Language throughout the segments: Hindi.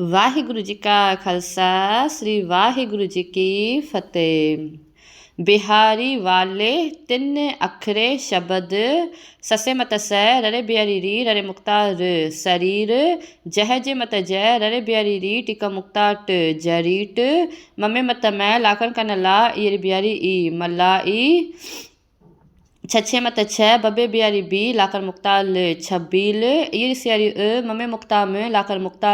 ਵਾਹਿਗੁਰੂ ਜੀ ਕਾ ਖਾਲਸਾ, ਸ੍ਰੀ ਵਾਹਿਗੁਰੂ ਜੀ ਕੀ ਫਤਿਹ। ਬਿਹਾਰੀ ਵਾਲੇ ਤਿੰਨ ਅਖਰੇ ਸ਼ਬਦ, ਸਸੇ ਮਤ ਸੈ, ਰਰੇ ਬਿਹਾਰੀ ਰੀ, ਰਰੇ ਮੁਕਤਾ ਰ, ਸਰੀਰ ਜਹ ਜੇ ਮਤ ਜੈ, ਰਰੇ ਬਿਹਾਰੀ ਰੀ, ਟਿਕਾ ਮੁਕਤਾ ਟ ਜਰੀਟ ਮਮੇ ਮਤ ਮੈਂ, ਲਾਖਨ ਕਨ ਲਾ, ਈਰ ਬਿਹਾਰੀ ਈ, ਮਲਾ ਈ। छछे मत छह बबे बियारी बी लाकर मुक्ताल छबील ईर सियारी अ ममे मुक्ताम लाकर मुक्ता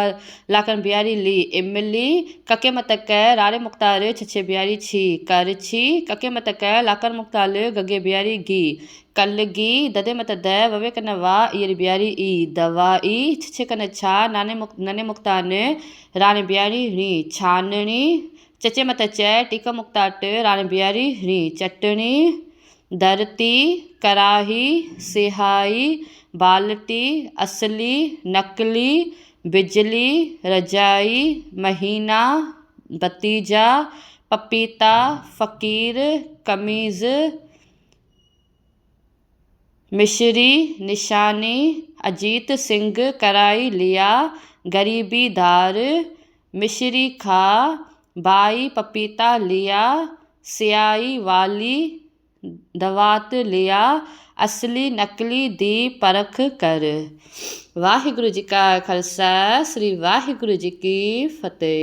लाकर बियारी ली इमली कके मत क रारे मुक्तार छछे बियारी छी कर छी कके मत क लाकर मुक्ताल गगे बियारी गी कलगी ददे मत द ववे कन वा ईर बियारी ई दवा ई छछे कन छा नाने मुक नने मुक्तान राने बियारी री छाननी चचे मत च टिक मुक्ताट राने बियारी री चटणी धरती कराही, सिहाई, बाल्टी, असली, नकली, बिजली, रजाई, महीना, भतीजा, पपीता, फ़कीर, कमीज़, मिश्री, निशानी, अजीत सिंह, कराई लिया, गरीबी धार, मिश्री खा भाई पपीता लिया, सियाई वाली ਦਵਾਤ ਲਿਆ, ਅਸਲੀ ਨਕਲੀ ਦੀ ਪਰਖ ਕਰ। ਵਾਹਿਗੁਰੂ ਜੀ ਕਾ ਖਾਲਸਾ, ਸ੍ਰੀ ਵਾਹਿਗੁਰੂ ਜੀ ਕੀ ਫਤਿਹ।